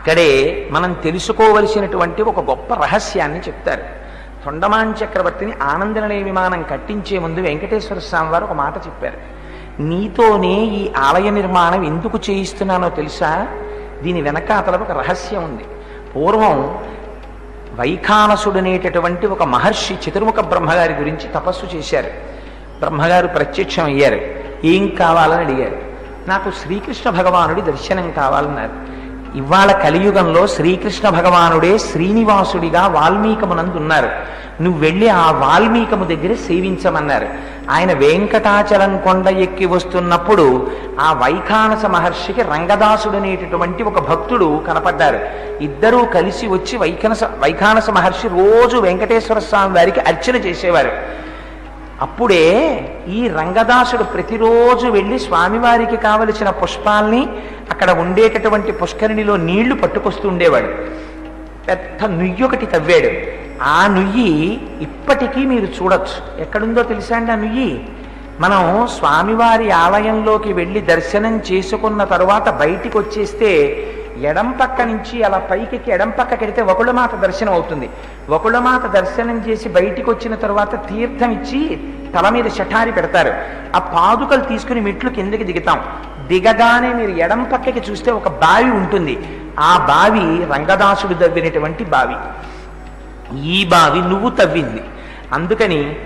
అక్కడే మనం తెలుసుకోవలసినటువంటి ఒక గొప్ప రహస్యాన్ని చెప్తారు. తొండమాన్ చక్రవర్తిని ఆనందనలే విమానం కట్టించే ముందు వెంకటేశ్వర స్వామి వారు ఒక మాట చెప్పారు. నీతోనే ఈ ఆలయ నిర్మాణం ఎందుకు చేయిస్తున్నానో తెలుసా? దీని వెనకాతల ఒక రహస్యం ఉంది. పూర్వం వైఖానసుడనేటటువంటి ఒక మహర్షి చతుర్ముఖ బ్రహ్మగారి గురించి తపస్సు చేశారు. బ్రహ్మగారు ప్రత్యక్షం అయ్యారు ఏం కావాలని అడిగారు? నాకు శ్రీకృష్ణ భగవానుడి దర్శనం కావాలన్నారు. ఇవాళ కలియుగంలో శ్రీకృష్ణ భగవానుడే శ్రీనివాసుడిగా వాల్మీకమునందు ఉన్నారు నువ్వు వెళ్ళి ఆ వాల్మీకము దగ్గర సేవించమన్నారు. ఆయన వెంకటాచలం కొండ ఎక్కి వస్తున్నప్పుడు ఆ వైఖానస మహర్షికి రంగదాసుడనేటటువంటి ఒక భక్తుడు కనపడ్డారు. ఇద్దరూ కలిసి వచ్చి వైఖనస వైఖానస మహర్షి రోజు వెంకటేశ్వర స్వామి వారికి అర్చన చేసేవారు. అప్పుడే ఈ రంగదాసుడు ప్రతిరోజు వెళ్ళి స్వామివారికి కావలసిన పుష్పాల్ని అక్కడ ఉండేటటువంటి పుష్కరిణిలో నీళ్ళు పట్టుకొస్తూ ఉండేవాడు. పెద్ద నుయ్యి ఒకటి తవ్వాడు. ఆ నుయ్యి ఇప్పటికీ మీరు చూడొచ్చు. ఎక్కడుందో తెలుసా అండి ఆ నుయ్యి? మనం స్వామివారి ఆలయంలోకి వెళ్ళి దర్శనం చేసుకున్న తర్వాత బయటికి వచ్చేస్తే ఎడం పక్క నుంచి అలా పైకి ఎడం పక్క వెడితే వకుళమాత దర్శనం అవుతుంది. వకుళమాత దర్శనం చేసి బయటికి వచ్చిన తర్వాత తీర్థం ఇచ్చి తల మీద షఠారి పెడతారు. ఆ పాదుకలు తీసుకుని మెట్లు కిందకి దిగుతాం. దిగగానే మీరు ఎడం పక్కకి చూస్తే ఒక బావి ఉంటుంది. ఆ బావి రంగదాసుడు దవ్వినటువంటి బావి. ఈ బావి నువ్వు తవ్వింది. అందుకని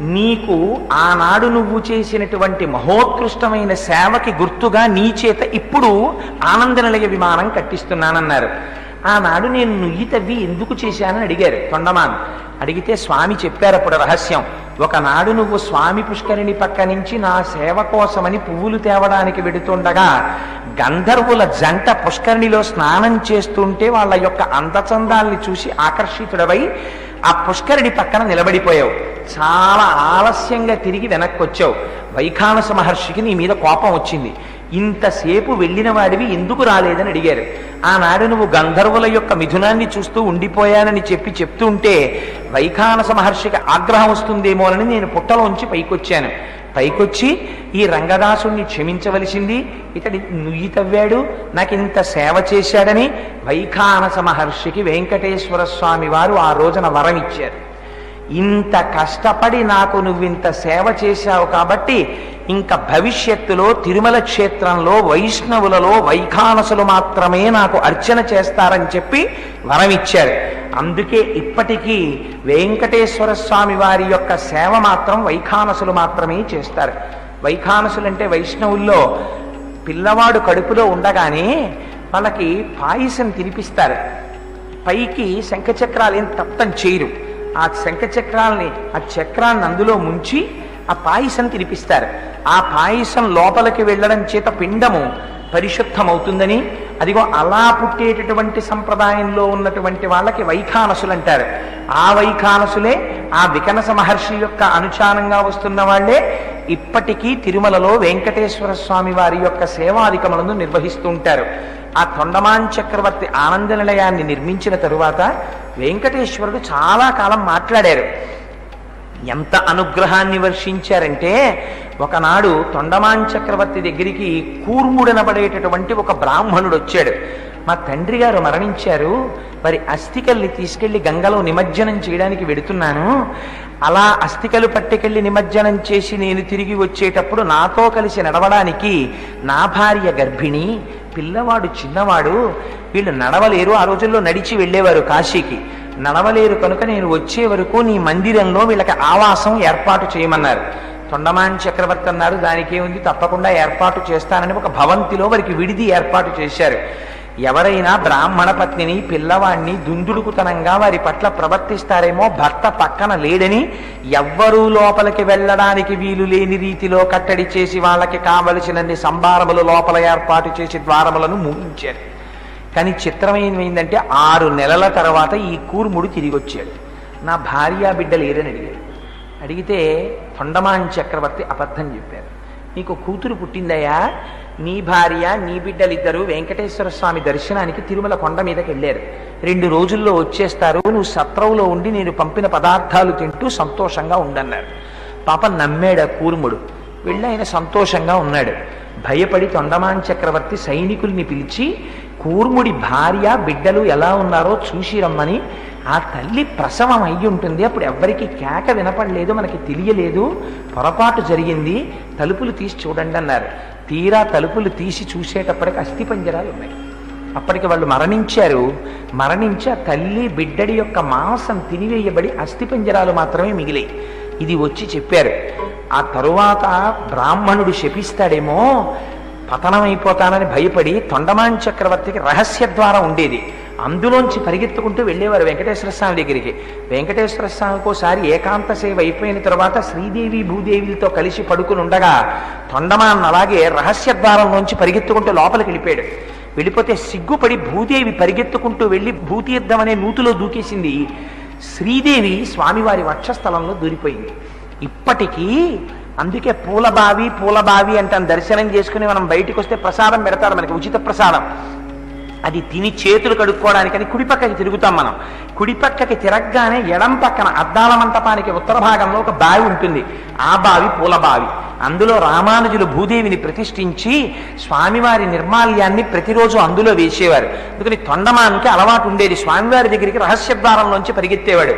నీకు ఆనాడు నువ్వు చేసినటువంటి మహోత్కృష్టమైన సేవకి గుర్తుగా నీ చేత ఇప్పుడు ఆనందనిలయ విమానం కట్టిస్తున్నానన్నారు. ఆనాడు నేను నుయ్యి తవ్వి ఎందుకు చేశానని అడిగారు. తొండమాన్ అడిగితే స్వామి చెప్పారు అప్పుడు రహస్యం. ఒకనాడు నువ్వు స్వామి పుష్కరిణి పక్క నుంచి నా సేవ కోసమని పువ్వులు తేవడానికి వెడుతుండగా గంధర్వుల జంట పుష్కరిణిలో స్నానం చేస్తుంటే వాళ్ళ యొక్క అందచందాల్ని చూసి ఆకర్షితుడవై ఆ పుష్కరిణి పక్కన నిలబడిపోయావు. చాలా ఆలస్యంగా తిరిగి వెనక్కి వచ్చావు వైఖానస మహర్షికి నీ మీద కోపం వచ్చింది. ఇంతసేపు వెళ్ళిన వాడివి ఎందుకు రాలేదని అడిగారు. ఆనాడు నువ్వు గంధర్వుల యొక్క మిథునాన్ని చూస్తూ ఉండిపోయానని చెప్పి చెప్తుంటే వైఖానస మహర్షికి ఆగ్రహం వస్తుందేమోనని నేను పుట్టలోంచి పైకొచ్చాను. పైకొచ్చి ఈ రంగదాసుణ్ణి క్షమించవలసింది ఇతడి నుయ్యి తవ్వాడు నాకు ఇంత సేవ చేశాడని వైఖానస మహర్షికి వెంకటేశ్వర స్వామి వారు ఆ రోజున వరం ఇచ్చారు ఇంత కష్టపడి నాకు నువ్వింత సేవ చేశావు కాబట్టి ఇంకా భవిష్యత్తులో తిరుమల క్షేత్రంలో వైష్ణవులలో వైఖానసులు మాత్రమే నాకు అర్చన చేస్తారని చెప్పి వరమిచ్చారు. అందుకే ఇప్పటికీ వెంకటేశ్వర స్వామి వారి యొక్క సేవ మాత్రం వైఖానసులు మాత్రమే చేస్తారు. వైఖానసులు అంటే వైష్ణవుల్లో పిల్లవాడు కడుపులో ఉండగానే వాళ్ళకి పాయసం తినిపిస్తారు. పైకి శంఖచక్రాలు ఏం తప్తం చేయరు. ఆ శంఖచక్రాలని ఆ చక్రాన్ని అందులో ముంచి ఆ పాయసం తినిపిస్తారు. ఆ పాయసం లోపలికి వెళ్ళడం చేత పిండము పరిశుద్ధమవుతుందని అదిగో అలా పుట్టేటటువంటి సంప్రదాయంలో ఉన్నటువంటి వాళ్ళకి వైఖానసులు అంటారు. ఆ వైఖానసులే ఆ వికనస మహర్షి యొక్క అనుచానంగా వస్తున్న వాళ్ళే ఇప్పటికీ తిరుమలలో వెంకటేశ్వర స్వామి వారి యొక్క సేవాధికములను నిర్వహిస్తూ ఉంటారు. ఆ తొండమాన్ చక్రవర్తి ఆనంద నిలయాన్ని నిర్మించిన తరువాత వెంకటేశ్వరుడు చాలా కాలం మాట్లాడారు. ఎంత అనుగ్రహాన్ని వర్షించారంటే ఒకనాడు తొండమాన్ చక్రవర్తి దగ్గరికి కూర్ముడనబడేటటువంటి ఒక బ్రాహ్మణుడు వచ్చాడు. మా తండ్రి గారు మరణించారు. వారి అస్థికల్ని తీసుకెళ్ళి గంగలో నిమజ్జనం చేయడానికి వెడుతున్నాను. అలా అస్థికలు పట్టుకెళ్ళి నిమజ్జనం చేసి నేను తిరిగి వచ్చేటప్పుడు నాతో కలిసి నడవడానికి నా భార్య గర్భిణి పిల్లవాడు చిన్నవాడు వీళ్ళు నడవలేరు. ఆ రోజుల్లో నడిచి వెళ్ళేవారు కాశీకి. నడవలేరు కనుక నేను వచ్చే వరకు నీ మందిరంలో వీళ్ళకి ఆవాసం ఏర్పాటు చేయమన్నారు. తొండమాన్ చక్రవర్తి అన్నారు దానికే ఉంది తప్పకుండా ఏర్పాటు చేస్తానని ఒక భవంతిలో వారికి విడిది ఏర్పాటు చేశారు. ఎవరైనా బ్రాహ్మణ పత్నిని పిల్లవాణ్ణి దుందుడుకుతనంగా వారి పట్ల ప్రవర్తిస్తారేమో భర్త పక్కన లేడని ఎవ్వరూ లోపలికి వెళ్ళడానికి వీలు లేని రీతిలో కట్టడి చేసి వాళ్ళకి కావలసినన్ని సంభారములు లోపల ఏర్పాటు చేసి ద్వారములను ముగించారు కానీ చిత్రం ఏమైందంటే ఆరు నెలల తర్వాత ఈ కూర్ముడు తిరిగి వచ్చాడు. నా భార్య బిడ్డ లేరని అడిగాడు అడిగితే తొండమాన్ చక్రవర్తి అబద్ధం చెప్పారు. నీకు కూతురు పుట్టిందయ్యా? నీ భార్య నీ బిడ్డలిద్దరూ వెంకటేశ్వర స్వామి దర్శనానికి తిరుమల కొండ మీదకి వెళ్ళారు. రెండు రోజుల్లో వచ్చేస్తారు నువ్వు సత్రవులో ఉండి నేను పంపిన పదార్థాలు తింటూ సంతోషంగా ఉండన్నారు. పాప నమ్మాడు ఆ కూర్ముడు. వెళ్ళి ఆయన సంతోషంగా ఉన్నాడు. భయపడి తొండమాన్ చక్రవర్తి సైనికుల్ని పిలిచి కూర్ముడి భార్య బిడ్డలు ఎలా ఉన్నారో చూసి రమ్మని ఆ తల్లి ప్రసవం అయి ఉంటుంది. అప్పుడు ఎవ్వరికి కేక వినపడలేదు మనకి తెలియలేదు. పొరపాటు జరిగింది. తలుపులు తీసి చూడండి అన్నారు. తీరా తలుపులు తీసి చూసేటప్పటికి అస్థిపంజరాలు ఉన్నాయి. అప్పటికి వాళ్ళు మరణించారు. మరణించి ఆ తల్లి బిడ్డడి యొక్క మాంసం తినివేయబడి అస్థిపంజరాలు మాత్రమే మిగిలాయి. ఇది వచ్చి చెప్పారు. ఆ తరువాత బ్రాహ్మణుడు శపిస్తాడేమో పతనమైపోతానని భయపడి తొండమాన్ చక్రవర్తికి రహస్య ద్వారా ఉండేది. అందులోంచి పరిగెత్తుకుంటూ వెళ్ళేవారు వెంకటేశ్వర స్వామి దగ్గరికి. వెంకటేశ్వర స్వామికి ఒకసారి ఏకాంత సేవ అయిపోయిన తర్వాత శ్రీదేవి భూదేవిలతో కలిసి పడుకుని ఉండగా తొండమాన్ అలాగే రహస్య ద్వారంలోంచి పరిగెత్తుకుంటూ లోపలికి వెళ్ళిపోయాడు. వెళ్ళిపోతే సిగ్గుపడి భూదేవి పరిగెత్తుకుంటూ వెళ్ళి భూతీర్థం అనే నూతిలో దూకేసింది. శ్రీదేవి స్వామివారి వక్షస్థలంలో దూరిపోయింది. ఇప్పటికీ అందుకే పూలబావి పూలబావి అంటే. దర్శనం చేసుకుని మనం బయటకు వస్తే ప్రసాదం పెడతారు మనకి ఉచిత ప్రసాదం. అది తిని చేతులు కడుక్కోవడానికని కుడి పక్కకి తిరుగుతాం మనం. కుడి పక్కకి తిరగగానే ఎడం పక్కన అద్దాల మంటపానికి ఉత్తర భాగంలో ఒక బావి ఉంటుంది. ఆ బావి పూల బావి. అందులో రామానుజులు భూదేవిని ప్రతిష్ఠించి స్వామివారి నిర్మాల్యాన్ని ప్రతిరోజు అందులో వేసేవారు. అందుకని తొండమానికి అలవాటు ఉండేది. స్వామివారి దగ్గరికి రహస్య ద్వారంలోంచి పరిగెత్తేవాడు.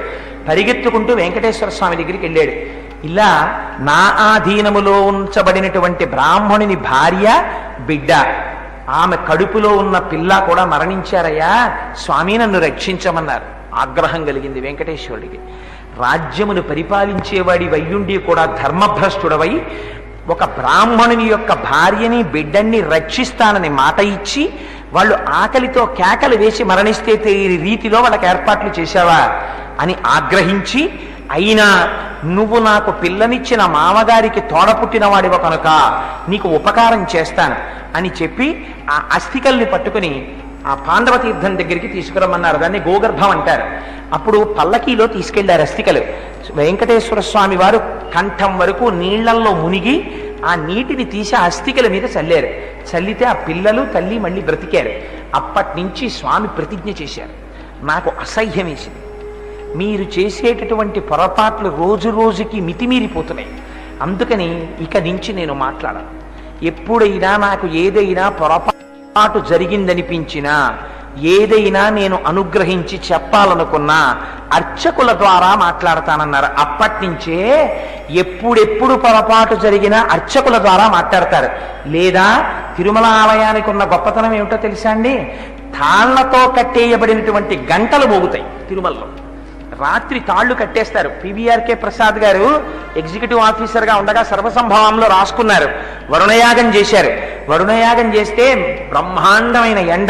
పరిగెత్తుకుంటూ వెంకటేశ్వర స్వామి దగ్గరికి వెళ్ళాడు. ఇలా నా ఆధీనములో ఉంచబడినటువంటి బ్రాహ్మణుని భార్య బిడ్డ ఆమె కడుపులో ఉన్న పిల్ల కూడా మరణించారయ్యా. స్వామి నన్ను రక్షించమన్నారు. ఆగ్రహం కలిగింది వెంకటేశ్వరుడికి. రాజ్యమును పరిపాలించేవాడి వయ్యుండి కూడా ధర్మభ్రష్టుడవై ఒక బ్రాహ్మణుని యొక్క భార్యని బిడ్డన్ని రక్షిస్తానని మాట ఇచ్చి వాళ్ళు ఆకలితో కేకలు వేసి మరణిస్తే ఈ రీతిలో వాళ్ళకి ఏర్పాట్లు చేశావా అని ఆగ్రహించి అయినా నువ్వు నాకు పిల్లనిచ్చిన మామగారికి తోడ పుట్టినవాడివ కనుక నీకు ఉపకారం చేస్తాను. అని చెప్పి ఆ అస్థికల్ని పట్టుకుని ఆ పాండవ తీర్థం దగ్గరికి తీసుకురమ్మన్నారు. దాన్ని గోగర్భం అంటారు. అప్పుడు పల్లకీలో తీసుకెళ్ళారు అస్థికలు. వెంకటేశ్వర స్వామి వారు కంఠం వరకు నీళ్ళల్లో మునిగి ఆ నీటిని తీసి అస్థికల మీద చల్లారు. చల్లితే ఆ పిల్లలు తల్లి మళ్ళీ బ్రతికారు. అప్పటి నుంచి స్వామి ప్రతిజ్ఞ చేశారు. నాకు అసహ్యం వేసింది. మీరు చేసేటటువంటి పొరపాట్లు రోజు రోజుకి మితిమీరిపోతున్నాయి. అందుకని ఇక నుంచి నేను మాట్లాడాను. ఎప్పుడైనా నాకు ఏదైనా పొరపాటు జరిగిందనిపించినా ఏదైనా నేను అనుగ్రహించి చెప్పాలనుకున్నా అర్చకుల ద్వారా మాట్లాడతానన్నారు. అప్పటి నుంచే ఎప్పుడెప్పుడు పొరపాటు జరిగినా అర్చకుల ద్వారా మాట్లాడతారు. లేదా తిరుమల ఆలయానికి ఉన్న గొప్పతనం ఏమిటో తెలుసా అండి? తాళ్ళతో కట్టేయబడినటువంటి గంటలు మోగుతాయి తిరుమలలో. రాత్రి తాళ్ళు కట్టేస్తారు. పివిఆర్కే ప్రసాద్ గారు ఎగ్జిక్యూటివ్ ఆఫీసర్గా ఉండగా సర్వసంభవంలో రాసుకున్నారు. వరుణయాగం చేశారు. వరుణయాగం చేస్తే బ్రహ్మాండమైన ఎండ.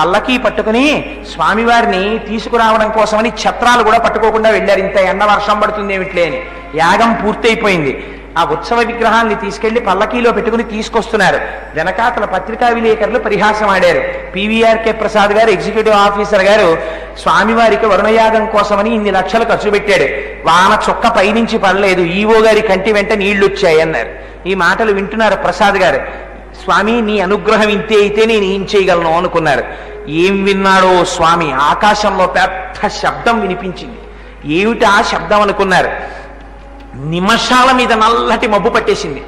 పల్లకీ పట్టుకుని స్వామివారిని తీసుకురావడం కోసమని ఛత్రాలు కూడా పట్టుకోకుండా వెళ్ళారు. ఇంత ఎండ వర్షం పడుతుంది ఏమిట్లే అని యాగం పూర్తయిపోయింది. ఆ ఉత్సవ విగ్రహాన్ని తీసుకెళ్ళి పల్లకీలో పెట్టుకుని తీసుకొస్తున్నారు. వెనకాతల పత్రికా విలేకరులు పరిహాసం ఆడారు పివిఆర్కే ప్రసాద్ గారు ఎగ్జిక్యూటివ్ ఆఫీసర్ గారు స్వామివారికి వరుణయాగం కోసమని ఇన్ని లక్షలు ఖర్చు పెట్టాడు. వాన చుక్క పైనుంచి పడలేదు. ఈవో గారి కంటి వెంట నీళ్ళు వచ్చాయి అన్నారు. ఈ మాటలు వింటున్నారు ప్రసాద్ గారు. స్వామి నీ అనుగ్రహం ఇంతే అయితే నేను ఏం చేయగలను అనుకున్నారు. ఏం విన్నాడో స్వామి? ఆకాశంలో పెద్ద శబ్దం వినిపించింది. ఏమిటి ఆ శబ్దం అనుకున్నారు? నిమషాల మీద నల్లటి మబ్బు పట్టేసింది.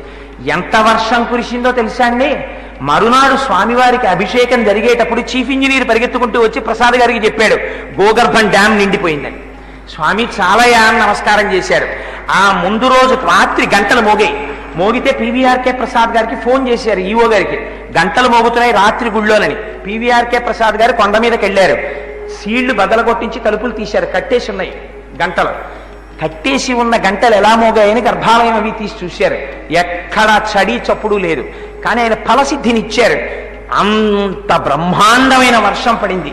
ఎంత వర్షం కురిసిందో తెలుసా అండి? మరునాడు స్వామివారికి అభిషేకం జరిగేటప్పుడు చీఫ్ ఇంజనీర్ పరిగెత్తుకుంటూ వచ్చి ప్రసాద్ గారికి చెప్పాడు గోగర్భం డ్యామ్ నిండిపోయిందని. స్వామి చాలా నమస్కారం చేశారు. ఆ ముందు రోజు రాత్రి గంటలు మోగాయి మోగితే పీవీఆర్కే ప్రసాద్ గారికి ఫోన్ చేశారు ఈవో గారికి. గంటలు మోగుతున్నాయి రాత్రి గుళ్ళోనని. పీవీఆర్కే ప్రసాద్ గారు కొండ మీదకి వెళ్ళారు సీళ్ళు బదలగొట్టించి తలుపులు తీశారు. కట్టేసి ఉన్నాయి గంటలు. కట్టేసి ఉన్న గంటలు ఎలా మోగాయని గర్భాలయం అవి తీసి చూశారు. ఎక్కడ చడి చప్పుడు లేదు. కానీ ఆయన ఫలసిద్ధినిచ్చారు. అంత బ్రహ్మాండమైన వర్షం పడింది.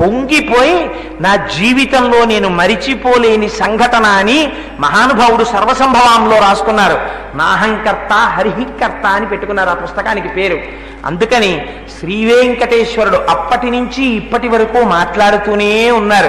పొంగిపోయి నా జీవితంలో నేను మరిచిపోలేని సంఘటన అని మహానుభావుడు సర్వసంభవంలో రాసుకున్నారు. నాహంకర్త హరిహికర్త అని పెట్టుకున్నారు ఆ పుస్తకానికి పేరు. అందుకని శ్రీ వెంకటేశ్వరుడు అప్పటి నుంచి ఇప్పటి వరకు మాట్లాడుతూనే ఉన్నారు.